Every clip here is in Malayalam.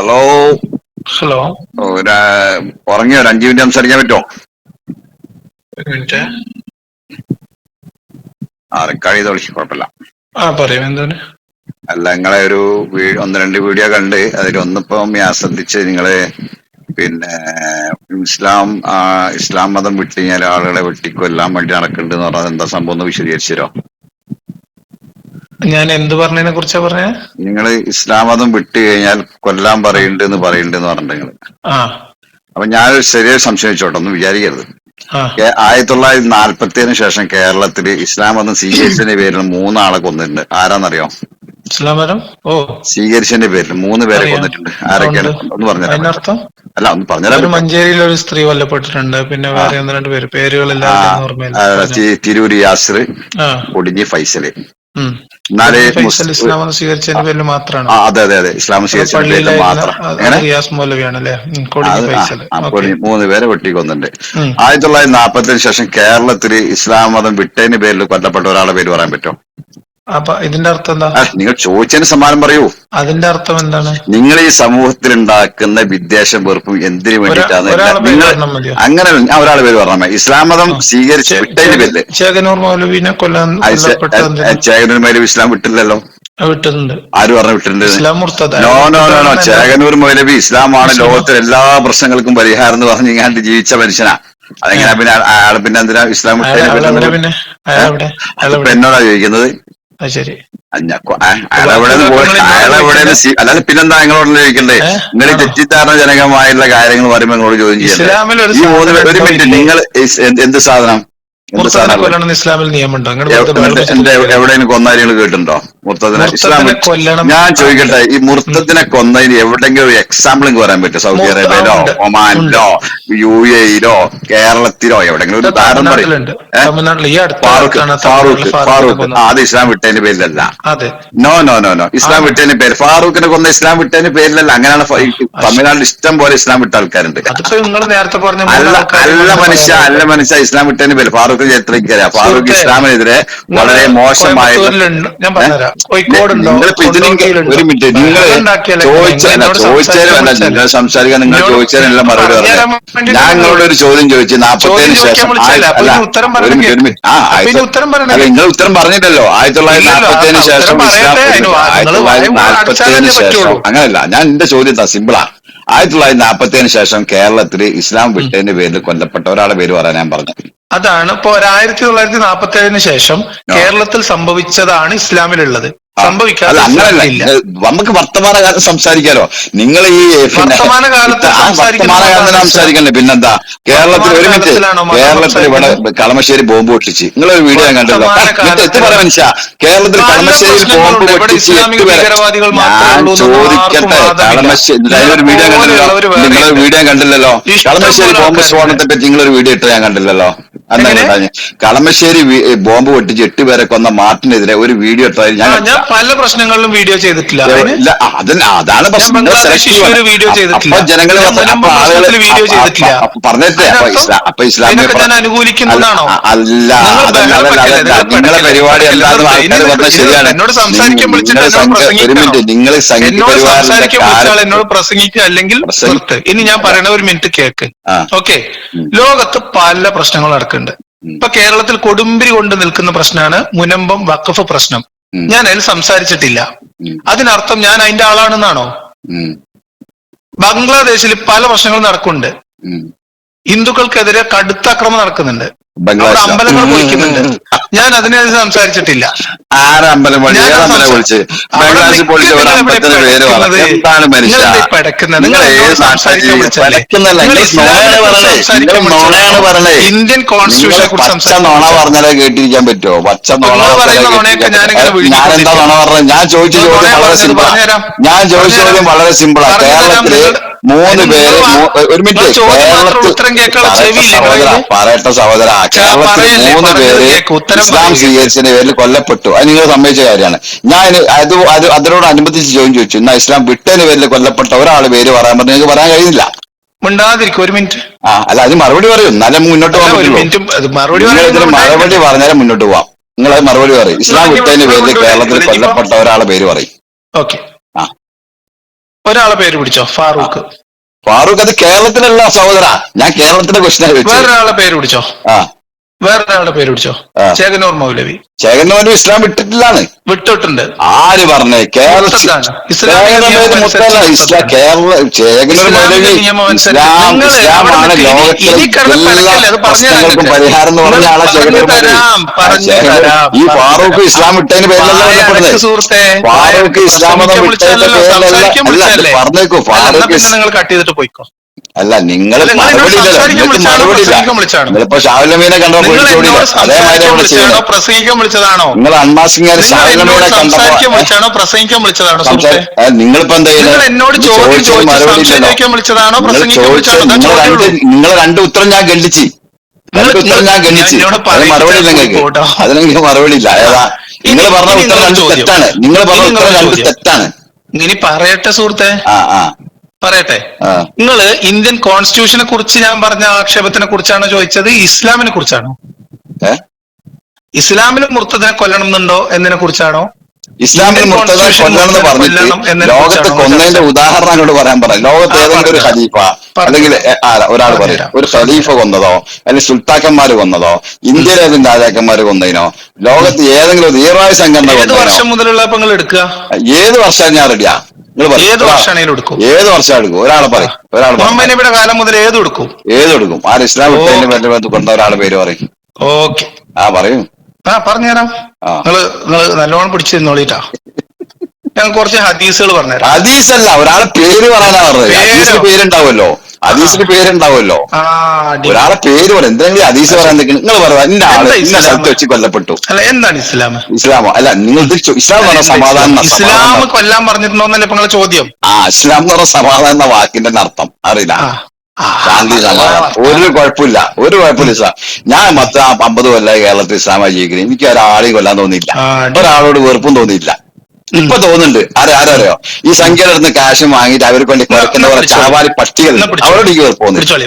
ഹലോ ഹലോ ഒരു ഒരു അഞ്ചു മിനിറ്റ് സംസാരിക്കാൻ പറ്റുമോ? മിനിറ്റ്. ആ റെക്കോർഡ് ചെയ്ത് വിളിച്ചു കുഴപ്പമില്ല. ആ പറയൂ എന്താണ്? അല്ല നിങ്ങളെ ഒരു ഒന്ന് രണ്ട് വീഡിയോ കണ്ട് അതിൽ ഒന്നിപ്പം ഞാൻ ശ്രദ്ധിച്ച് നിങ്ങൾ പിന്നെ ഇസ്ലാം ഇസ്ലാം മതം വിട്ട് കഴിഞ്ഞാൽ ആളുകളെ വെട്ടിക്കൊല്ലാൻ വേണ്ടി നടക്കുന്നുണ്ട് എന്ന് പറഞ്ഞാൽ എന്താ സംഭവം വിശദീകരിച്ചു തരോ ഞാൻ എന്ത് പറഞ്ഞതിനെ കുറിച്ചാ പറഞ്ഞ? നിങ്ങൾ ഇസ്ലാം മതം വിട്ട് കഴിഞ്ഞാൽ കൊല്ലാൻ പറയുന്നുണ്ട് എന്ന് പറയുന്നുണ്ട് എന്ന് പറഞ്ഞിട്ട് നിങ്ങൾ അപ്പൊ ഞാനൊരു ശരിയായി സംശയിച്ചോട്ടെ ഒന്നും വിചാരിക്കരുത്. ആയിരത്തി തൊള്ളായിരത്തി നാൽപ്പത്തിയേഴിന് ശേഷം കേരളത്തിൽ ഇസ്ലാം മതം സ്വീകരിച്ചതിന്റെ പേരിൽ മൂന്നാളെ കൊന്നിട്ടുണ്ട്. ആരാന്നറിയോ? ഇസ്ലാം മതം? ഓ. സ്വീകരിച്ചതിന്റെ പേരിൽ മൂന്ന് പേരെ കൊന്നിട്ടുണ്ട്. ആരൊക്കെയാണ്. ഒന്ന് അതിനർത്ഥം അല്ല ഒന്ന് പറഞ്ഞു മഞ്ചേരിയിൽ ഒരു സ്ത്രീ കൊല്ലപ്പെട്ടിട്ടുണ്ട്. പിന്നെ വേറെ ഒന്ന് രണ്ട് പേര്. പേരുകൾ തിരൂരി യാസിർ കൊടിഞ്ഞി ഫൈസൽ. എന്നാൽ ഇസ്ലാം സ്വീകരിച്ചതിന്റെ പേരിൽ മാത്രമാണ് അതെ അതെ അതെ. ഇസ്ലാം സ്വീകരിച്ചതിന്റെ പേരിൽ മാത്രം. മൂന്ന് പേരെ വെട്ടിക്കൊന്നുണ്ട്. ആയിരത്തി തൊള്ളായിരത്തി നാപ്പത്തിന് ശേഷം കേരളത്തിൽ ഇസ്ലാം മതം വിട്ടതിന് പേരിൽ കൊല്ലപ്പെട്ട ഒരാളെ പേര് പറയാൻ പറ്റുമോ? അപ്പൊ ഇതിന്റെ അർത്ഥം എന്താ? നിങ്ങൾ ചോദിച്ചതിന് സമ്മാനം പറയൂ. അതിന്റെ അർത്ഥം എന്താണ്? നിങ്ങൾ ഈ സമൂഹത്തിൽ ഉണ്ടാക്കുന്ന വിദ്വേഷം വെറുപ്പും എന്തിനു വേണ്ടിയിട്ടാണ്? നിങ്ങൾ അങ്ങനെ ഒരാൾ പേര് പറഞ്ഞാൽ. ഇസ്ലാം മതം സ്വീകരിച്ച് വിട്ടതിന് പേരിൽ ചേകനൂർ മൗലവിനെ കൊല്ലാൻ ചേകനൂർ മൗലവി ഇസ്ലാം വിട്ടില്ലല്ലോ? വിട്ടിട്ടുണ്ട്. ആര് പറഞ്ഞു വിട്ടിട്ടുണ്ട്? No no no no. Chekanur മൗലവി ഇസ്ലാം. ആണ് ലോകത്തിലെ എല്ലാ പ്രശ്നങ്ങൾക്കും പരിഹാരം എന്ന് പറഞ്ഞ് ഇങ്ങനെ ജീവിച്ച മനുഷ്യനാ. അതെങ്ങനെ പിന്നെ അയാൾ പിന്നെ എന്തിനാ ഇസ്ലാം എന്നോടാ ചോദിക്കുന്നത്? അത് ശരി. അയാളെവിടെ അയാളെവിടെ അല്ലാതെ പിന്നെന്താ ചോദിക്കണ്ടേ? ഏ? നിങ്ങൾ തെറ്റിദ്ധാരണ ജനകമായുള്ള കാര്യങ്ങൾ പറയുമ്പോൾ നിങ്ങളോട് ചോദ്യം ഒരു സാധനം മിനിറ്റ് നിങ്ങൾ എന്ത് സാധനം? മുർത്തദിനെ ഇസ്ലാമിൽ നിയമമുണ്ടോ? ബഹളം എവിടെയും കൊന്നാരികൾ കേട്ടിട്ടുണ്ടോ? മുർത്തദിനെ ഇസ്ലാം കൊല്ലണം. ഞാൻ ചോദിക്കട്ടെ ഈ മുർത്തദിനെ കൊന്നതിന് എവിടെങ്കിലും ഒരു എക്സാമ്പിൾ പറയാൻ പറ്റും സൗദി അറേബ്യയിലോ. ഒമാനിലോ യു എയിലോ കേരളത്തിലോ എവിടെങ്കിലും ഒരു ഉദാഹരണം പറയും. അടുത്ത ഫാറൂഖ് ഫാറൂഖ് ഫാറൂഖ്. അത് ഇസ്ലാം വിട്ടതിന്റെ പേരിലല്ല. No no no no. Islam വിട്ടതിന്റെ വിട്ടതിന് പേര് ഫാറൂഖിനെ കൊന്ന ഇസ്ലാം വിട്ടതിന്റെ പേരിലല്ല. അങ്ങനെയാണ് തമിഴ്നാട്ടിൽ ഇഷ്ടം പോലെ ഇസ്ലാം വിട്ട ആൾക്കാരുണ്ട്. അല്ല മനുഷ്യ അല്ല മനുഷ്യ ഇസ്ലാം വിട്ടതിന്റെ പേര് ഫാറൂഖ് ചരിത്രക്കറിയാം ഫാറൂഖ് സുഹൃത്തേ, ഇസ്ലാമിനെതിരെ വളരെ മോശമായ? ഒരു മിനിറ്റ്. നിങ്ങൾ എന്നോട് ചോദിച്ചാലും അല്ല നിങ്ങൾ സംസാരിക്കാൻ നിങ്ങൾ ചോദിച്ചാലല്ല മറുപടി പറഞ്ഞു ഞാൻ നിങ്ങളോട് ഒരു ചോദ്യം ചോദിച്ചു. ചോദിക്കാൻ ശേഷം. അപ്പൊ ഒരു മിനിറ്റ് ആ അപ്പൊ നിങ്ങൾ ഉത്തരം പറഞ്ഞിട്ടല്ലോ. ആയിരത്തി തൊള്ളായിരത്തി ആ ശേഷം ഇസ്ലാം ആയിരത്തി തൊള്ളായിരത്തി ശേഷം അങ്ങനല്ല ഞാൻ എന്റെ ചോദ്യം എന്താ സിമ്പിളാ ആയിരത്തി തൊള്ളായിരത്തി നാൽപ്പത്തേന് ശേഷം കേരളത്തിൽ ഇസ്ലാം വിട്ടതിന്റെ പേരിൽ കൊല്ലപ്പെട്ട ഒരാളുടെ പേര് പറയാൻ ഞാൻ പറഞ്ഞത് അതാണ് ഇപ്പൊ ആയിരത്തി തൊള്ളായിരത്തി നാൽപ്പത്തി ഏഴിന് ശേഷം കേരളത്തിൽ സംഭവിച്ചതാണ് ഇസ്ലാമിലുള്ളത്. സംഭവിക്കാതെ അങ്ങനല്ല. നമുക്ക് വർത്തമാനകാലത്ത് സംസാരിക്കാലോ? നിങ്ങൾ ഈ വർത്തമാനകാലത്ത്. സംസാരിക്കണ്ടേ? പിന്നെന്താ? കേരളത്തിൽ ഒരു മിനിറ്റ് കേരളത്തിൽ ഇവിടെ? കളമശ്ശേരി ബോംബ് പൊട്ടിച്ച്. നിങ്ങളൊരു വീഡിയോ ഞാൻ കണ്ടല്ലോ. എത്തി പറയാം മനുഷ്യ കേരളത്തിൽ കളമശ്ശേരി ബോംബ്. പൊട്ടിച്ച് ഞാൻ ചോദിക്കട്ടെ. കളമശ്ശേരി അതിനൊരു വീഡിയോ കണ്ടല്ലോ. നിങ്ങൾ നിങ്ങളൊരു വീഡിയോ കണ്ടില്ലല്ലോ. കളമശ്ശേരി ബോംബ്. സ്ഫോടനത്തെ പറ്റി നിങ്ങളൊരു വീഡിയോ ഇട്ട് ഞാൻ കണ്ടില്ലല്ലോ. അന്നാ? കളമശ്ശേരി ബോംബ് പൊട്ടിച്ച് എട്ട് പേരെ കൊന്ന മാർട്ടിനെതിരെ ഒരു വീഡിയോ ഇട്ടായി ഞാൻ പല പ്രശ്നങ്ങളിലും വീഡിയോ ചെയ്തിട്ടില്ല അതാണ് പ്രശ്നം. വീഡിയോ ചെയ്തിട്ടില്ല. മുനമ്പ് വീഡിയോ ചെയ്തിട്ടില്ല. അപ്പൊ ഇസ്ലാമിക ഞാൻ അനുകൂലിക്കുന്നതാണോ? അല്ല, നിങ്ങളെ പരിപാടി അല്ലാതെ ശരിയാണ് എന്നോട് സംസാരിക്കാൻ വിളിച്ചിട്ട് നിങ്ങൾ എന്നോട് സംസാരിക്കാൻ വിളിച്ചാൽ എന്നോട് പ്രസംഗിക്കുക അല്ലെങ്കിൽ ഇനി ഞാൻ പറയണ ഒരു മിനിറ്റ് കേക്ക്. ഓക്കെ ലോകത്ത് പല പ്രശ്നങ്ങൾ നടക്കുന്നുണ്ട്. ഇപ്പൊ കേരളത്തിൽ കൊടുമ്പിരി കൊണ്ട് നിൽക്കുന്ന പ്രശ്നമാണ് മുനമ്പം വഖഫ് പ്രശ്നം. ഞാൻ അതിൽ സംസാരിച്ചിട്ടില്ല. അതിനർത്ഥം ഞാൻ അതിന്റെ ആളാണെന്നാണോ? ബംഗ്ലാദേശിൽ പല പ്രശ്നങ്ങളും നടക്കുന്നുണ്ട്. ഹിന്ദുക്കൾക്കെതിരെ കടുത്ത ആക്രമണം നടക്കുന്നുണ്ട്. അവിടെ അമ്പലങ്ങൾ പൊളിക്കുന്നുണ്ട്. ഞാൻ അതിനെ സംസാരിച്ചിട്ടില്ല. ഇന്ത്യൻ കോൺസ്റ്റിറ്റ്യൂഷനെ കുറിച്ച് സംസാരിക്കാൻ നോണ പറഞ്ഞാലേ കേട്ടിരിക്കാൻ പറ്റുമോ പച്ച നോണ നിങ്ങൾ പറയുന്ന? ഞാൻ ചോദിച്ചു വിഴുങ്ങി നോണ പറഞ്ഞത്? ഞാൻ ചോദിച്ച ചോദ്യം വളരെ സിമ്പിളാണ് ഞാൻ ചോദിച്ച ചോദ്യം വളരെ സിമ്പിളാ പറഞ്ഞുതരാം. കേരളത്തിൽ മൂന്ന് പേര് ഒരു മിനിറ്റ്. പറയട്ടെ സഹോദര? കേരളത്തിൽ മൂന്ന് പേര് ഇസ്ലാം. സ്വീകരിച്ചതിന്റെ പേരിൽ കൊല്ലപ്പെട്ടു. അത് നിങ്ങൾ സമ്മതിച്ച കാര്യമാണ്. ഞാൻ അത് അത് അതിനോട് അനുബന്ധിച്ച് ചോദ്യം ചോദിച്ചു. എന്നാ ഇസ്ലാം വിട്ടതിന് പേരിൽ കൊല്ലപ്പെട്ട ഒരാൾ പേര് പറയാൻ പറഞ്ഞു. നിങ്ങൾക്ക് പറയാൻ കഴിയുന്നില്ല. മിണ്ടാതിരിക്കും ഒരു മിനിറ്റ്. ആ അല്ല അത് മറുപടി പറയും. നല്ല മുന്നോട്ട് പോകാം പോകാൻ മറുപടി പറഞ്ഞാലും മുന്നോട്ട് പോവാം. നിങ്ങൾ അത് മറുപടി പറയും. ഇസ്ലാം വിട്ടതിന് പേരിൽ കേരളത്തിൽ കൊല്ലപ്പെട്ട ഒരാളെ പേര് പറയും. ഓക്കെ. ഒരാളെ പേര് പിടിച്ചോ ഫാറൂഖ്. ഫാറൂഖ് അത് കേരളത്തിലല്ല സഹോദര. ഞാൻ കേരളത്തിന്റെ ക്വസ്റ്റ്യൻ വേറൊരാളെ പേര് പിടിച്ചോ. ആ. വേറൊരാളുടെ പേര് പിടിച്ചോ. ചേകനൂർ മൗലവി. ചേകനൂർ ഇസ്ലാം വിട്ടിട്ടില്ലാണ് വിട്ടിട്ടുണ്ട്. ആര് പറഞ്ഞേ? കേരള മുത്തതാണ്. ഇസ്ലാമിക ചേകന്നൂർ നിയമം മുത്തല്ല അനുസരിച്ച് ഇസ്ലാം കേരള ചേകന്നൂർ മൗലവി നിയമം അനുസരിച്ച് ഇസ്ലാം നിങ്ങൾ ഇസ്ലാമാണ് അവിടെ നിൽക്ക്. ഇനി- ലോകത്തിലെ ഇനി കിടന്ന് എല്ലാ പരക്കല്ലേ, അത് പറഞ്ഞു പ്രശ്നങ്ങൾക്കും പരിഹാരം എന്ന് പറഞ്ഞ ആളെ ചേകനൂർ ഈ ഫാറൂഖ് ഇസ്ലാം വിട്ടതിന് പേരിലല്ല സുഹൃത്തെ ഫാറൂഖ് ഇസ്ലാം? പറഞ്ഞേക്കൂ ഫാറൂഖ് നിങ്ങൾ കട്ട് ചെയ്തിട്ട് പോയിക്കോ. അല്ല നിങ്ങൾ? നിങ്ങളിപ്പോ കണ്ടോ പ്രസംഗിക്കാൻ വിളിച്ചതാണോ? നിങ്ങൾ അൺമാസിംഗ് വിളിച്ചാണോ? പ്രസംഗിക്കാൻ വിളിച്ചതാണോ? നിങ്ങളിപ്പോ എന്താ ചെയ്യുന്നത്? എന്നോട് ചോദ്യം ചോദിച്ച് വിളിച്ചതാണോ? നിങ്ങൾ പ്രസംഗിക്കാൻ വിളിച്ചതാണോ നിങ്ങൾ രണ്ട് ഉത്തരം ഞാൻ ഗണ്ഡിച്ച് രണ്ട് ഉത്തരം ഞാൻ ഗണ്ഡിച്ച് മറുപടി ഇല്ല നിങ്ങൾക്ക്. അതിനെനിക്ക് മറുപടി ഇല്ല. ഏതാ? നിങ്ങൾ പറഞ്ഞ ഉത്തരം രണ്ട് തെറ്റാണ്. നിങ്ങൾ പറഞ്ഞ ഉത്തരം രണ്ട്. തെറ്റാണ്. ഇനി പറയട്ടെ സുഹൃത്തെ. ആ ആ. പറയട്ടെ. നിങ്ങൾ ഇന്ത്യൻ കോൺസ്റ്റിറ്റ്യൂഷനെ കുറിച്ച് ഞാൻ പറഞ്ഞ ആക്ഷേപത്തിനെ കുറിച്ചാണോ ചോദിച്ചത്? ഇസ്ലാമിനെ കുറിച്ചാണോ? ഇസ്ലാമിന് മുർത്തതിനെ കൊല്ലണം എന്നുണ്ടോ എന്നതിനെ കുറിച്ചാണോ? ഇസ്ലാമിൽ ഇന്ത്യൻ കൊല്ലണം എന്ന് പറഞ്ഞിട്ട് ലോകത്ത് കൊന്നതിന്റെ ഉദാഹരണം അങ്ങോട്ട് പറയാൻ പറ. ലോകത്ത് ഏതെങ്കിലും ഒരു ഖലീഫ അല്ലെങ്കിൽ ഒരാൾ പറയും. ഒരു ഖലീഫ കൊന്നതോ അല്ലെങ്കിൽ സുൽത്താക്കന്മാർ കൊന്നതോ ഇന്ത്യയിലെ ഏതെങ്കിലും രാജാക്കന്മാര് കൊന്നതിനോ ലോകത്ത് ഏതെങ്കിലും ഒരു തീവ്രവാദി സംഘടന ഏത് വർഷം മുതലുള്ള എടുക്കുക? ഏത് വർഷം ഞാൻ റെഡിയാ പറയും ഏത് വർഷമാണെങ്കിലും എടുക്കും. ഏത് വർഷം എടുക്കും? ഒരാളെ പറയും. ഒരാൾ മുഹമ്മദ് കാലം മുതൽ ഏത് എടുക്കും. ഏത് എടുക്കും. ആ ഇസ്ലാം വിട്ടതിന്റെ. പേരിൽ കൊണ്ട ഒരാളെ പേര് പറയും. ഓക്കെ. ആ പറയും. ആ പറഞ്ഞുതരാം. നിങ്ങൾ നിങ്ങൾ നല്ലോണം പിടിച്ചു തന്നോളിട്ടാ ഞാൻ കുറച്ച് ഹദീസുകൾ പറഞ്ഞു ഹദീസ് അല്ല ഒരാളെ പേര് പറയാനാ പറഞ്ഞത്. പേരുണ്ടാവുമല്ലോ. ഹദീസിന് പേരുണ്ടാവുമല്ലോ. ഒരാളെ പേര് പറയാം എന്തെങ്കിലും അതീശ് പറയാൻ നിങ്ങൾ പറയാ ഇന്ന ആൾ ഇന്ന സ്ഥലത്ത് വെച്ച് കൊല്ലപ്പെട്ടു. അല്ല എന്താണ് ഇസ്ലാം ഇസ്ലാമോ? അല്ല നിങ്ങൾ ഇസ്ലാം എന്ന് പറഞ്ഞ സമാധാനം ഇസ്ലാം. കൊല്ലാൻ പറഞ്ഞിട്ടുണ്ടോന്നല്ലേ ഇപ്പൊ ചോദ്യം? ആ ഇസ്ലാം എന്ന് പറഞ്ഞ സമാധാനം എന്ന വാക്കിന്റെ അർത്ഥം. അറിയില്ല. ശാന്തി സമാധാനം. ഒരു കുഴപ്പമില്ല. ഒരു കുഴപ്പമില്ല ഇസ്ലാം. ഞാൻ മൊത്തം അമ്പത് കൊല്ലം കേരളത്തിൽ ഇസ്ലാമായി ജീവിക്കുന്നത് എനിക്ക് ഒരാളെയും കൊല്ലാൻ തോന്നിയില്ല. ഒരാളോട് വെറുപ്പും തോന്നിയില്ല. ഇപ്പൊ തോന്നുന്നുണ്ട്. ആരെ ആരറിയോ ഈ സംഖ്യയുടെ അടുത്ത് കാശ് വാങ്ങിയിട്ട് അവർക്ക് വേണ്ടി കുറയ്ക്കുന്ന കുറെ പിടിച്ചോളൂ. ചാവാലി പട്ടികൾ. അവരോട്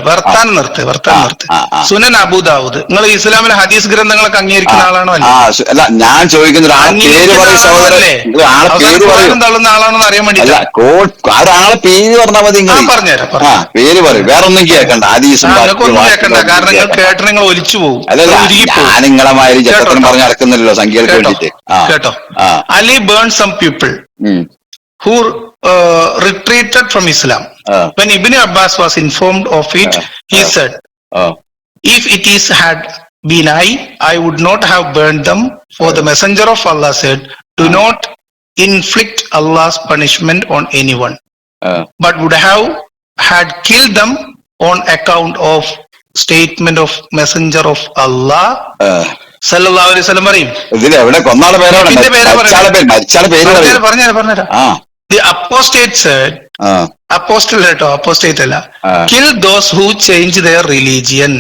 വർത്താനം നിർത്ത് വർത്താനം നിർത്ത്. സുനൻ അബൂദാവൂദ്. നിങ്ങൾ ഇസ്ലാമിലെ ഹദീസ് ഗ്രന്ഥങ്ങളൊക്കെ അംഗീകരിക്കുന്ന ആളാണോ അല്ലേ? അല്ല ഞാൻ ചോദിക്കുന്ന തള്ളുന്ന ആളാണോ അറിയാൻ അല്ല കോ- ഒരാളെ പേര് പറഞ്ഞാൽ മതി പറഞ്ഞുതരാം, പേര് പറയും. വേറെ ഒന്നും കേൾക്കണ്ട. ഹദീസ് വാക്കുകളും കേൾക്കണ്ട. കാരണം നിങ്ങൾ കേട്ട് നിങ്ങൾ ഒലിച്ചു പോകും. ഞാൻ നിങ്ങളെ മാതിരി ചട്ടത്തിന് പറഞ്ഞ് നടക്കുന്നില്ലല്ലോ സംഖ്യകൾക്ക് വേണ്ടിട്ട് കേട്ടോ. അലി ബേൺ people mm. who uh, retreated from Islam. Uh. When Ibn Abbas was informed of it, uh. he said, If it is had been I, I would not have burned them. For the Messenger of Allah said, Do not inflict Allah's punishment on anyone, but would have had killed them on account of statement of Messenger of Allah സല്ലല്ലാഹു അലൈഹി വസല്ലം പറയും. ഇതിൽ എവിടെ കൊന്നാളെ പേരാണ്? ഇതിന്റെ പേരാ മരിച്ചാളെ പേര് മരിച്ചാളെ പേര് പറയും. പറഞ്ഞുതരാം പറഞ്ഞുതരാം. ആ. അപ്പോസ്റ്റൽ കേട്ടോ അപ്പോസ്റ്റേറ്റ് അല്ല. Kill those who change their religion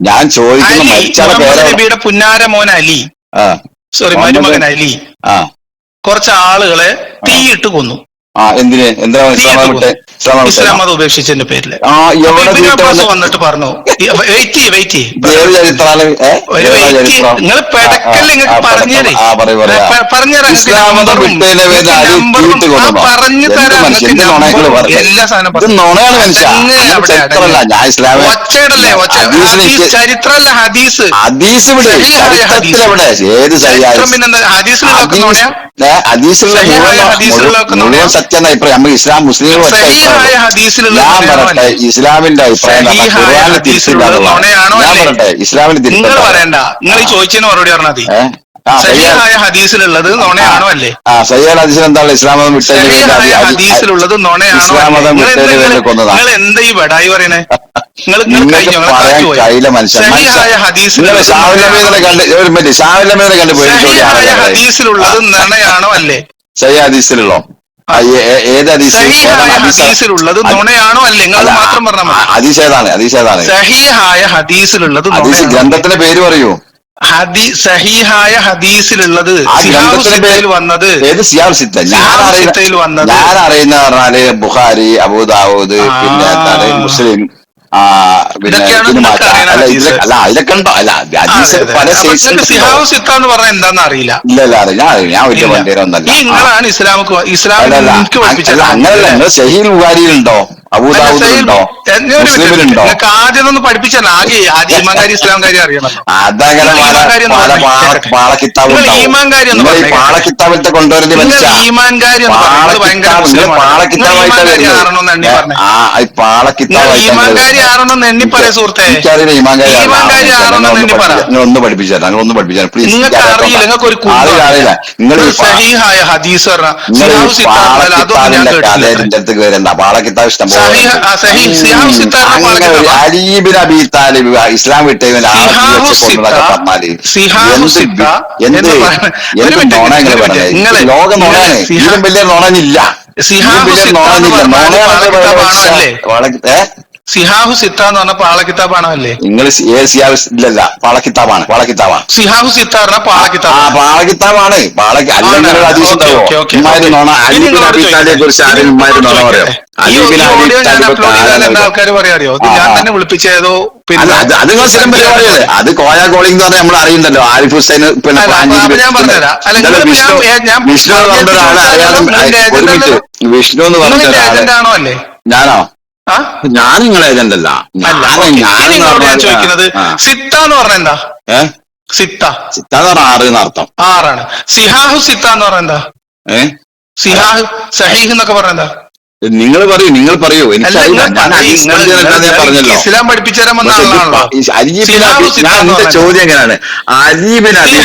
ഞാൻ ചോദിക്കുന്ന അലി മരിച്ചാളെ പേരാണ്. നബിയുടെ പുന്നാര മോൻ അലി. സോറി മരുമകൻ അലി. കുറച്ച് ആളുകളെ തീയിട്ട് കൊന്നു. ആ എന്തിന്? വിട്ടെ? ഇസ്ലാം മതം ഉപേക്ഷിച്ചതിന്റെ പേരിൽ. ആ എവിടെ വന്നിട്ട് പറഞ്ഞു? വെയിറ്റ് വെയിറ്റ് നിങ്ങൾ നിങ്ങൾക്ക് ഇസ്ലാം ആര് പറഞ്ഞു എന്ത് തരാം എന്ത്? എല്ലാ സാധനം ചരിത്രമല്ല ഹദീസ് ഹദീസ്. ഹദീസ് പിന്നെന്താ? ഹദീസിലൊക്കെ നുണയാ? ഹദീസിലുള്ള അഭിപ്രായം? നമ്മൾ ഇസ്ലാം മുസ്ലിം ഞാൻ പറയട്ടെ? ഇസ്ലാമിന്റെ അഭിപ്രായം തിരുത്തില്ല നുണയാണോ ഞാൻ? പറയട്ടെ ഇസ്ലാമിന് നിങ്ങൾ പറയണ്ട. നിങ്ങൾ ചോദിച്ചതിന് മറുപടി പറഞ്ഞാൽ മതി. ഹദീസിലുള്ളത് നുണയാണോ അല്ലേ? ആ സയ്യാൽ ഹദീസിൽ എന്താണ്? ഇസ്ലാം മതം ഹദീസിലുള്ളത് നുണയാണോ ഇസ്ലാം മതം നിങ്ങൾ എന്താ- ഈ പറയണേ. കഴിയില്ല മനുഷ്യൻ ഹദീസിലുള്ളത് നുണയാണോ അല്ലേ? സയ്യ ഹദീസിലുള്ളോ? ഹദീസിലുള്ളത് നുണയാണോ. അല്ലേ നിങ്ങൾ മാത്രം പറഞ്ഞാൽ മതി. അതിശേതാണ് ഏതാണ് സഹിഹായ ഹദീസിലുള്ളത് ഹദീസ് ഗ്രന്ഥത്തിന്റെ പേര് പറയൂ. ഹദി സഹിഹായ ഹദീസിലുള്ളത് വന്നത്. ഏത് സിയാം സിത്ത ഞാൻ അറിയുന്ന പറഞ്ഞാൽ ബുഖാരി അബൂദാവൂദ് പിന്നെ എന്താണ്? മുസ്ലിം. അല്ല അതിലൊക്കെ ഉണ്ടോ. അല്ല പല എന്ന് പറഞ്ഞാൽ എന്താന്ന് അറിയില്ല. ഇല്ല ഇല്ല അതെ ഞാൻ ഞാൻ വലിയ. ഒന്നല്ല. നിങ്ങളാണ് പഠിപ്പിച്ചത് അല്ല അങ്ങനല്ല നിങ്ങൾ ഷഹീൽ ബുഖാരിയിലുണ്ടോ? മുസ്ലിമിലുണ്ടോ നിങ്ങൾക്ക് ആദ്യം ഒന്ന് പഠിപ്പിച്ചാൽ ആകെ ആദ്യം ഈമാൻകാരി ഇസ്ലാംകാരി അറിയണമല്ലോ അതങ്ങനെ നിങ്ങൾ പല ഈമാൻ കാര്യം ഒന്ന് പല പറഞ്ഞേ. പാള- പാളക്കിത്താബ് നിങ്ങൾ ഉണ്ടാവും. ഈമാൻ കാര്യം ഒന്ന് നിങ്ങൾ ഈ പറഞ്ഞേ. പാളക്കിത്താബിലത്തെ കൊണ്ടുവരുന്നത് ഈമാൻകാരി എന്ന് ഈമാൻകാരി വരുന്നത്. എണ്ണി പറയാ സുഹൃത്തെ. ഈമാൻകാരി ആറണം ഈമാൻകാരി ആ, എണ്ണി പറ. നിങ്ങൾ ഒന്ന് പഠിപ്പിച്ചാൽ നിങ്ങൾ ഒന്ന് പഠിപ്പിച്ചാൽ പ്ലീസ് നിങ്ങൾക്ക് അറിയില്ല നിങ്ങൾക്ക് ഒരു അറിയില്ല നിങ്ങൾ സഹീഹായ ഹദീസ് പറഞ്ഞ. അതൊന്നും ഞാൻ കേട്ടില്ല പാളക്കിത്താബ് ഇഷ്ടം അലീബിൻ അബി താലിബ് ഇസ്ലാം വിട്ടേ സിഹാബു സിത്ത. പറഞ്ഞാൽ സിഹാബു എന്ത് സിത്ത എന്ത് എന്ന് ഒരു എന്ത് മിനിറ്റ്, നോണ പറഞ്ഞത്. ലോക നോണാണ്. നിങ്ങൾ സിഹാ- ഇതിലും വലിയ നോണനില്ല സിഹാബു നോണനില്ല നോണ സിത്ത എന്ന് പറഞ്ഞ പാളക്കിത്താബാണോ അല്ലേ നിങ്ങൾ ഇല്ലല്ല പാളക്കിത്താബാണ് പാളക്കിത്താബാണ് സിഹാഹു സിത്ത പറഞ്ഞ ആ പാളക്കിതാബ് പാളക്കിത്താബാണ് പാളക്ക് അല്ലെങ്കിൽ. കുറിച്ച് ആരും നോണ പറയോ. ഞാൻ ആൾക്കാർ പറയാറിയോ ആ, ആ. തന്നെ വിളിപ്പിച്ചതോ പിന്നെ അത് കോയാ സ്ഥിരം പരിപാടിയല്ലേ അത് കോയ കോളിംഗ് എന്ന് പറഞ്ഞാൽ നമ്മൾ അറിയുന്നല്ലോ ആരിഫ് ഹുസൈൻ പിന്നെ വിഷ്ണു വിഷ്ണു എന്ന് പറഞ്ഞ ഒരാളെ വിഷ്ണു എന്ന് പറഞ്ഞ ഞാനോ? ആ ഞാൻ നിങ്ങളെ ഏജന്റ് അല്ല. ഞാൻ ചോദിക്കുന്നത് സിത്ത എന്ന് പറഞ്ഞ എന്താ? സിത്ത. ചിത്ത എന്ന് പറഞ്ഞ ആറ് എന്നർത്ഥം ആറാണ്. സിഹാഹു സിത്ത എന്ന് പറഞ്ഞ എന്താ? സിഹാഹു സഹീഹ് എന്നൊക്കെ പറഞ്ഞ എന്താ? നിങ്ങൾ പറയൂ നിങ്ങൾ പറയൂ. നിങ്ങൾ ഞാൻ ഇസ്ലാം പഠിപ്പിച്ചു എന്റെ ചോദ്യം എങ്ങനെയാണ്? അജീബിന് ഒരു.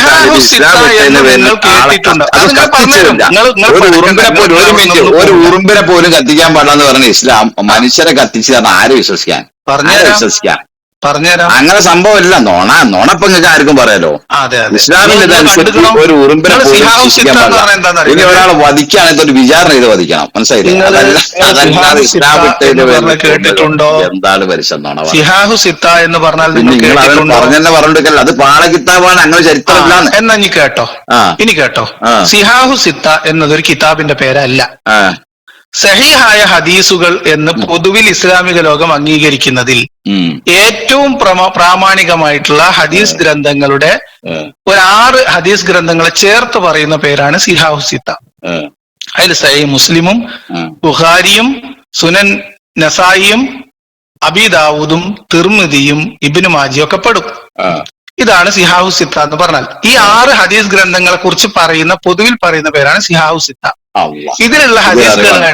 ഉറുമ്പിനെ പോലും ഒരു മിനിറ്റ് ഒരു പോകണ്ട. ഉറുമ്പിനെ പോലും കത്തിക്കാൻ പാടില്ലെന്ന് പറഞ്ഞ ഇസ്ലാം മനുഷ്യരെ കത്തിച്ചു തരണം ആരെ വിശ്വസിക്കാൻ? വിശ്വസിക്കാം വിശ്വസിക്കാൻ? പറഞ്ഞുതരാം. അങ്ങനെ സംഭവമില്ല നോണ നോണപ്പൊ നിങ്ങൾക്ക് ആർക്കും പറയാലോ? ഇസ്ലാമിൽ ഇതനുസരിച്ച് ഒരു ഉറുമ്പിനെ ഇനി? ഒരാളെ വധിക്കുകയാണെങ്കിൽ ഒരു വിചാരണ ചെയ്ത് വധിക്കണം. മനസ്സിലായില്ലേ? കേട്ടിട്ടുണ്ടോ? എന്താണ് പരിശം നോണ സിഹാഹു സിത്ത എന്ന് പറഞ്ഞാൽ നിങ്ങൾ നിങ്ങൾ അവൻ കേട്ടിട്ടുണ്ടോ? പറഞ്ഞെന്നെ പറഞ്ഞിട്ടില്ല. അത് പാളകിത്താബാണ് അങ്ങനെ ചരിത്രം എന്നാ ഇനി കേട്ടോ. ഇനി കേട്ടോ. സിഹാഹു സിത്ത എന്നതൊരു കിതാബിന്റെ പേരല്ല. ആ. സഹിഹായ ഹദീസുകൾ എന്ന് പൊതുവിൽ ഇസ്ലാമിക ലോകം അംഗീകരിക്കുന്നതിൽ ഏറ്റവും പ്രാമാണികമായിട്ടുള്ള ഹദീസ് ഗ്രന്ഥങ്ങളുടെ ഒരു ആറ് ഹദീസ് ഗ്രന്ഥങ്ങളെ ചേർത്ത് പറയുന്ന പേരാണ് സിഹാഹു സിത്ത. അതിൽ സഹി മുസ്ലിമും ബുഹാരിയും സുനൻ നസായിയും അബിദാവൂദും തിർമിതിയും ഇബിനു മാജിയും ഒക്കെ പെടും. ഇതാണ് സിഹാഹു സിത്ത എന്ന് പറഞ്ഞാൽ. ഈ ആറ് ഹദീസ് ഗ്രന്ഥങ്ങളെ കുറിച്ച് പറയുന്ന പൊതുവിൽ പറയുന്ന പേരാണ് സിഹാഹു സിത്ത. ഇതിലുള്ള ഹദീസുകളാണ്.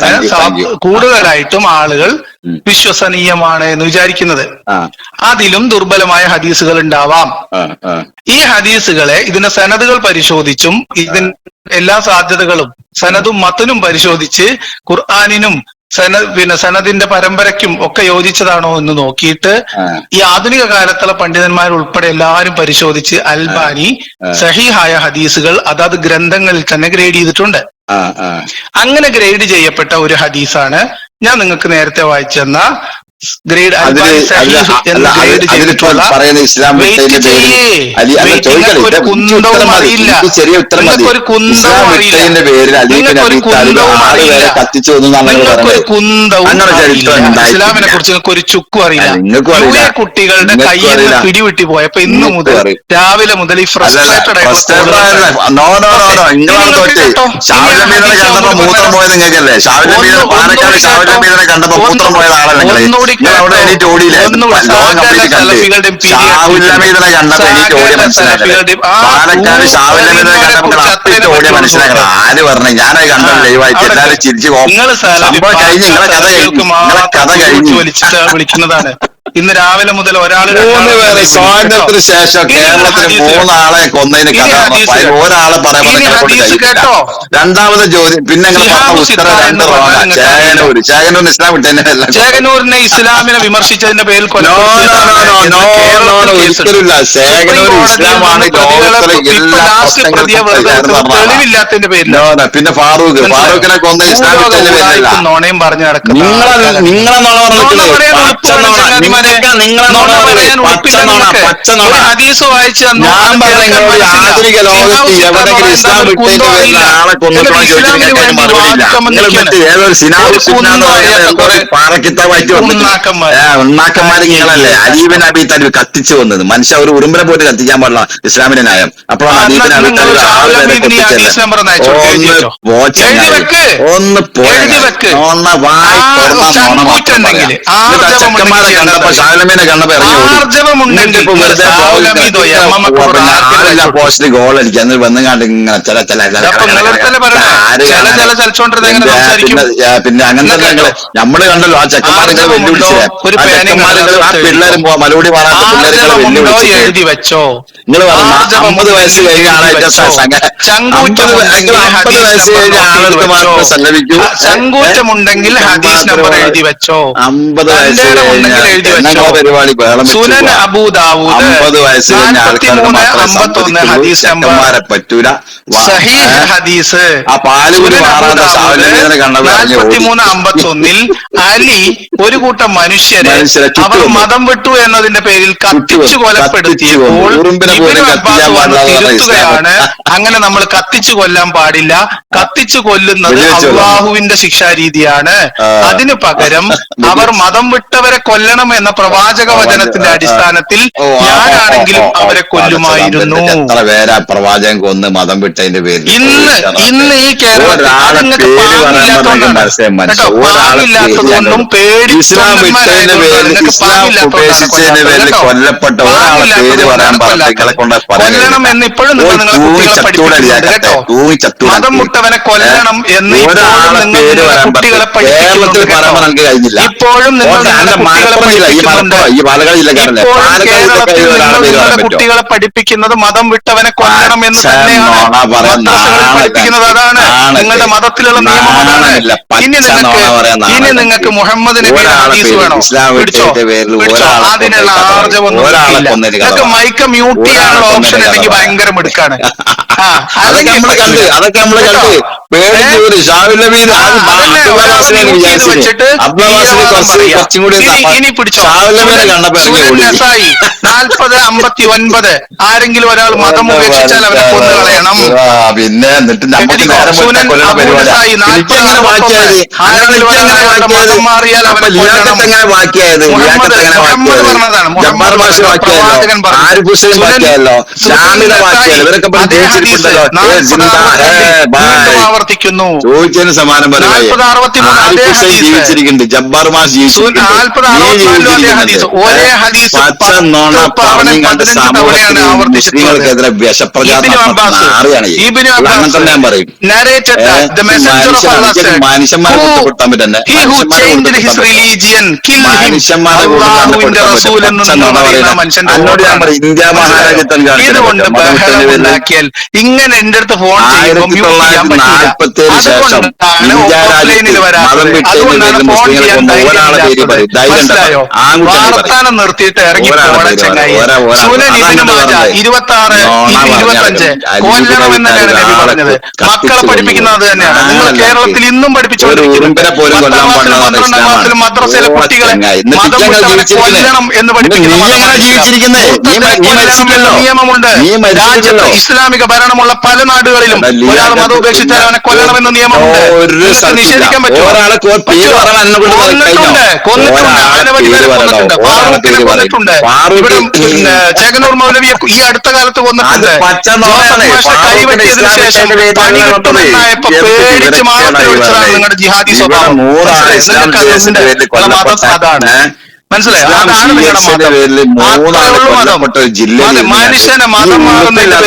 കൂടുതലായിട്ടും ആളുകൾ. വിശ്വസനീയമാണ് എന്ന് വിചാരിക്കുന്നത് അതിലും ദുർബലമായ ഹദീസുകൾ ഉണ്ടാവാം ഈ ഹദീസുകളെ ഇതിന്റെ സനദുകൾ പരിശോധിച്ചും ഇതിന് എല്ലാ സാധ്യതകളും സനദും മത്തനും പരിശോധിച്ച് ഖുർആാനിനും സന പിന്നെ സനദിന്റെ പരമ്പരയ്ക്കും ഒക്കെ യോജിച്ചതാണോ എന്ന് നോക്കിയിട്ട് ഈ ആധുനിക കാലത്തുള്ള പണ്ഡിതന്മാർ ഉൾപ്പെടെ എല്ലാവരും പരിശോധിച്ച് അൽബാനി. സഹിഹായ ഹദീസുകൾ അതാത് ഗ്രന്ഥങ്ങളിൽ തന്നെ ഗ്രേഡ് ചെയ്തിട്ടുണ്ട്. അങ്ങനെ ഗ്രേഡ് ചെയ്യപ്പെട്ട ഒരു ഹദീസാണ് ഞാൻ നിങ്ങൾക്ക് നേരത്തെ വായിച്ചെന്ന ഗ്രേഡ് പറയുന്ന ഇസ്ലാം ചെറിയ ഉത്തരം ഇസ്ലാം വിട്ടതിന്റെ പേരിൽ അലീബിൻ അബി താലിബ് ആറ് പേരെ കത്തിച്ചു അങ്ങനെ ചരിത്രം ഇസ്ലാമിനെ കുറിച്ച് നിങ്ങൾക്ക് ഒരു ചുക്കും അറിയില്ല. നിങ്ങൾക്കും കുട്ടികളുടെ കയ്യിൽ. പിടിവിട്ടി പോയപ്പോ ഇന്ന് മുതൽ രാവിലെ മുതൽ ഈ frustrated no no no no നിങ്ങളാണ് തോറ്റ് മീതനെ കണ്ടപ്പോ മൂത്രം പോയത് നിങ്ങൾക്കല്ലേ? മീതനെ പാലക്കാട് ഷാവിലെ കണ്ടപ്പോ മൂത്രം പോയത് ആളല്ലേ മനസ്സിലാക്കണം ആര് പറഞ്ഞു ഞാനത് കണ്ട ലൈവായിട്ട് എല്ലാവരും ചിരിച്ചു പോകും. കഴിഞ്ഞ് നിങ്ങളെ കഥ കഴിഞ്ഞു നിങ്ങളെ കഥ കഴിഞ്ഞു. വിളിക്കുന്നതാണ്. ഇന്ന് രാവിലെ മുതൽ ഒരാൾ സ്വാതന്ത്ര്യത്തിന് ശേഷം കേരളത്തിൽ മൂന്നാളെ കൊന്നതിന് കഥ ഒരാളെ പറയാൻ കേട്ടോ. രണ്ടാമത് ചോദ്യം പിന്നെ ചേകനൂർ ചേകനൂരിന് ഇസ്ലാം വിട്ടതിനെ ചേകനൂരിനെ ഇസ്ലാമിനെ വിമർശിച്ചതിന്റെ പേരിൽ ചേകനൂർ തെളിവില്ലാത്തതിന്റെ പേരിൽ പിന്നെ ഫാറൂഖ്. ഫാറൂഖിനെ കൊന്ന ഇസ്ലാം വിട്ടതിന്റെ പേരിലല്ല. നോണയും പറഞ്ഞു നടക്കുന്നു നിങ്ങളെ. നിങ്ങളെ പച്ച നിങ്ങളെ നുണ പറയാൻ ഉറപ്പില്ല. പച്ച. ഒരു ഹദീസ് വായിച്ച് തന്നു. ഞാൻ അത് പറഞ്ഞ കേൾക്കാൻ നിങ്ങളോട് മനസ്സില്ല. ആധുനിക ലോകത്ത് ജിഹാദ് എവിടെയെങ്കിലും ഇസ്ലാം ഒരു വിട്ടേക്ക് കുന്തം വരുന്ന ആളെ കൊന്നിട്ടോ എന്നിട്ട് ചോദിച്ചിട്ട് ഇസ്ലാമിന് കേൾക്കാൻ വേണ്ടി മറുപടി ഇല്ല വാദിക്കാൻ നിങ്ങൾ ഏതൊരു ഒരു കുന്തം കുറെ പാറക്കിത്താവായിട്ട് ഉണ്ണാക്കന്മാർ. ഉണ്ണാക്കന്മാര് നിങ്ങളല്ലേ അലീബിൻ അബി തലി കത്തിച്ചു വന്നത് മനുഷ്യ ഒരു ഉറുമ്പിനെ പോയിട്ട് കത്തിക്കാൻ പാടില്ല ഇസ്ലാമിന്റെ ന്യായം അപ്പോഴാണ് ആ, അലീബിൻ അബി നിങ്ങൾ ഹദീസ് നമ്പർ ഒന്ന് പോയി എഴുതി ഒന്ന് വെച്ചോ. പോ ചങ്ങായി. എഴുതി വെക്ക്. ഒന്ന് പോയ എഴുതി വെക്ക്. ഒന്ന് വായി ആ, തുറന്ന നുണ മാത്രം ചങ്കൂറ്റുണ്ടെങ്കിൽ, പറയാം. എന്നിട്ട് ആ ചെക്കന്മാരെ ആർജവമുണ്ടെങ്കിൽ കണ്ടപ്പോ കണ്ടപ്പോ ഇറങ്ങി ഗോൾ. പോസ്റ്റിൽ അടിക്കാൻ എന്നിട്ട് ഇങ്ങനെ ചില ചില പിന്നെ- അങ്ങനെ നമ്മൾ കണ്ടല്ലോ ആ ചെക്കന്മാരെ? വെല്ലുവിളിച്ചേ ആ ചെക്കന്മാരെ പിള്ളേരും മറുപടി പറയാത്ത പിള്ളേരെ വെല്ലുവിളിച്ചു എഴുതി വെച്ചോ നിങ്ങൾ പറഞ്ഞു ആർജവം അമ്പത് വയസ്സ് കഴിഞ്ഞ ആളായിട്ട് വെച്ചോ. ചങ്കൂറ്റം ചങ്കൂറ്റമുണ്ടെങ്കിൽ അമ്പത് ഹദീസ് വയസ്സ് നമ്പർ കഴിഞ്ഞ ആളുകൾക്ക് എഴുതി മാത്രം ചങ്കൂറ്റമുണ്ടെങ്കിൽ ഹദീസ് നമ്പർ എഴുതി വെച്ചോ അമ്പത് വയസ്സ് കഴിഞ്ഞ സുനൻ അബൂദാവൂദ് നാൽപ്പത്തിമൂന്ന് അമ്പത്തൊന്ന് ഹദീസ് നമ്പർ ചെക്കന്മാരെ പറ്റൂല. സഹീഹ് ഹദീസ്. നാൽപ്പത്തിമൂന്ന് അമ്പത്തൊന്നിൽ അലി ഒരു കൂട്ടം മനുഷ്യരെ അവർ മതം വിട്ടു എന്നതിന്റെ പേരിൽ കത്തിച്ചു കൊലപ്പെടുത്തിയപ്പോൾ അബ്ബാസ് വന്ന് തിരുത്തുകയാണ്. അങ്ങനെ നമ്മൾ കത്തിച്ചു കൊല്ലാൻ പാടില്ല. കത്തിച്ചു കൊല്ലുന്നത് അബ്ബാഹുവിന്റെ. അള്ളാഹുവിന്റെ ശിക്ഷാരീതിയാണ്. അതിനു പകരം അവർ മതം വിട്ടവരെ കൊല്ലണം എന്ന പ്രവാചക വചനത്തിന്റെ അടിസ്ഥാനത്തിൽ ഞാനാണെങ്കിലും അവരെ കൊല്ലുമായിരുന്നു എത്ര പേരാ പ്രവാചകൻ കൊന്ന് മതം വിട്ടതിന്റെ പേരിൽ ഇന്ന് ഇന്ന് ഈ പാങ്ങില്ലാത്തതുകൊണ്ടും പേടി ഇസ്ലാം വിട്ടതിന്റെ പേരിൽ ഇസ്ലാം ഉപേക്ഷിച്ചതിന്റെ പേരിൽ കൊല്ലപ്പെട്ട ഒരാളെ പേര് പറയാൻ പറഞ്ഞ നിങ്ങളെ കൊണ്ട് കൊല്ലണം എന്ന് ഇപ്പോഴും മതം മുട്ടവനെ കൊല്ലണം എന്ന് ഇപ്പോഴും നിങ്ങൾ കുട്ടികളെ പഠിപ്പിക്കുന്നുണ്ട് ഇപ്പോഴും നിങ്ങൾ കുട്ടികളെ ഈ പാലക്കാട് ജില്ലക്കാരല്ലേ കുട്ടികളെ പഠിപ്പിക്കുന്നത് മതം വിട്ടവനെ കൊല്ലണം എന്ന്. പഠിപ്പിക്കുന്നത് അതാണ്. നിങ്ങളുടെ മതത്തിലുള്ള നിയമം അതാണ്. ഇനി നിങ്ങൾക്ക് ഇനി നിങ്ങൾക്ക് മുഹമ്മദ് നബിയുടെ ഹദീസ് വേണോ? പിടിച്ചോ? പിടിച്ചോ? അതിനുള്ള ആർജവൊന്നും നിങ്ങൾക്ക്. മൈക്ക മ്യൂട്ട് ചെയ്യാനുള്ള ഓപ്ഷൻ ഉണ്ടെങ്കിൽ ഭയങ്കര മിടുക്കാണ്. അതൊക്കെ നമ്മൾ കണ്ട്. അതൊക്കെ നമ്മൾ കണ്ട്? പേടിച്ച് ചെയ്ത് വെച്ചിട്ട് കുറച്ച് കൂടി നബീനെ കണ്ടപ്പോ നാൽപ്പത് അമ്പത്തി ഒൻപത് ആരെങ്കിലും ഒരാൾ മതം ഉപേക്ഷിച്ചാൽ അവരെ കൊന്നു കളയണം. പിന്നെ എന്നിട്ട് മതം. മാറിയാൽ ആവർത്തിക്കുന്നു. ചോദിച്ചതിന് സമാനം. ജീവിച്ചിരിക്കുന്നുണ്ട്? ജബ്ബാർ മാഷ് ജീവിച്ചിരിക്കുന്നുണ്ട്. നാൽപ്പത് നീ അറുപത്തിനാലിലും അതേ ഹദീസ്. ജീവിച്ചിരിക്കുന്നുണ്ട് ഒരേ ഹദീസ് പച്ച നോണ സമൂഹത്തിൽ മുസ്ലിങ്ങൾക്കെതിരെ വിഷപ്രചാരണം പറയും. മനുഷ്യന്മാരെ said, മനുഷ്യന്മാരെ "Who- കുറ്റപ്പെടുത്താൻ പറ്റന്നെ he who മനുഷ്യന്മാരെ changed his കുറ്റപ്പെടുത്താൻ പറ്റും. religion, kill him. മനുഷ്യന്മാരെ അള്ളാഹുവിന്റെ കുറ്റപ്പെടുത്താൻ റസൂൽ എന്ന് പറ്റും. പറയുന്ന നുണ മനുഷ്യന്റെ ഞാൻ പറയും ഇന്ത്യ ഇങ്ങനെ എന്റെ അടുത്ത് ഫോൺ അതുകൊണ്ടാണ് ചെയ്യാൻ ധൈര്യം വാർത്താനം നിർത്തിയിട്ട് ഇറങ്ങി ചങ്ങായി. ഇരുപത്തി ആറ് കൊല്ലണം എന്നല്ലാണ് നബി പറഞ്ഞത്. മക്കളെ കൊല്ലുന്നു. പഠിപ്പിക്കുന്നത് അത് തന്നെയാണ്. നിങ്ങൾ കേരളത്തിൽ ഇന്നും പഠിപ്പിച്ചുകൊണ്ടിരിക്കുന്നത് മദ്രസയിലെ കുട്ടികളെ മതം? കൊല്ലണം എന്ന് നിയമമുണ്ട് രാജ്യത്ത് ഇസ്ലാമിക ഭരണമുള്ള പല നാടുകളിലും ഒരാൾ മതം ഉപേക്ഷിച്ചാൽ അവനെ കൊല്ലണമെന്ന നിയമമുണ്ട്. നിഷേധിക്കാൻ പറ്റും കൊന്നിട്ടുണ്ട്. കൊന്നിട്ടുണ്ട്. അനവധി പേരെ കൊന്നിട്ടുണ്ട്. പറയും. കൊന്നിട്ടുണ്ട്. ഇവിടെ പിന്നെ ചേകനൂർ മൗലവിയെ ഈ അടുത്ത കാലത്ത് കൊന്നിട്ടുണ്ട് ശേഷം പണി കിട്ടുമെന്നായപ്പോ പേടിച്ച് വിളിച്ചതാണ് നിങ്ങളുടെ ജിഹാദി സ്വഭാവം. നിങ്ങൾക്ക് അതാണ്? മനസ്സിലായോ? അതാണ് നിങ്ങളുടെ പേരിൽ മതം മനുഷ്യനെ മതം മാറുന്നതിന്റെ.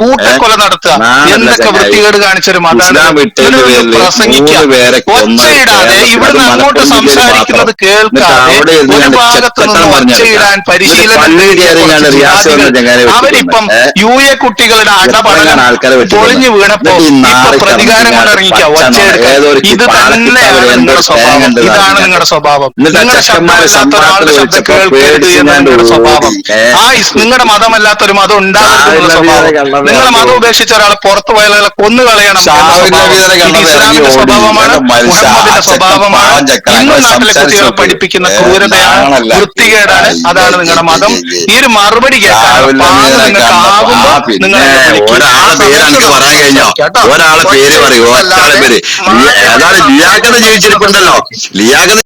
കൂട്ടക്കൊല നടത്തുക. എന്തൊക്കെ. വൃത്തികേട് കാണിച്ചൊരു മതാണ് പ്രസംഗിക്കുക. ഒച്ചയിടാതെ ഇവിടുന്ന് അങ്ങോട്ട് സംസാരിക്കുന്നത്. കേൾക്കാതെ ഒരു ഭാഗത്ത് നിന്ന് ഒച്ചയിടാൻ പരിശീലനം അവരിപ്പം യു എ കുട്ടികളുടെ അടപടലം പൊളിഞ്ഞു വീണപ്പോ ഇപ്പൊ പ്രതികാരം കൊണ്ട് ഇറങ്ങിക്കുക. ഇത് തന്നെ തന്നെയാണ് അവർ നിങ്ങളുടെ സ്വഭാവം. ഇതാണ് പറഞ്ഞ് നിങ്ങളുടെ സ്വഭാവം. നിങ്ങളുടെ ശബ്ദമല്ലാത്ത ഒരാളുടെ ശബ്ദം കേൾക്കരുത് എന്ന് നിങ്ങളുടെ സ്വഭാവം. ആ നിങ്ങളുടെ മതമല്ലാത്ത ഒരു മതം ഉണ്ടാകരുത് എന്നുള്ള സ്വഭാവം. നിങ്ങളുടെ മതം ഉപേക്ഷിച്ച ഒരാളെ പുറത്തു പോയാൽ കൊന്നു കളയണം ഇസ്ലാമിന്റെ സ്വഭാവമാണ് മുഹമ്മദിന്റെ സ്വഭാവമാണ്. ഇന്നും നാട്ടിലെ കുട്ടികളെ പഠിപ്പിക്കുന്ന ക്രൂരതയാണ്. വൃത്തികേടാണ്. അതാണ് നിങ്ങളുടെ മതം. ഈ ഒരു മറുപടി കേൾക്കാൻ നിങ്ങൾക്ക് ആകുമ്പോ നിങ്ങൾ ഒരാളെ പേര് എനിക്ക് പറയാൻ കഴിഞ്ഞോ? ഒരാളെ പേര് പറയൂ. ഒരാളെ പേര്. ലിയ- ഏതായാലും ജീവിച്ചിരിപ്പുണ്ടല്ലോ. ലിയാക്കത്ത്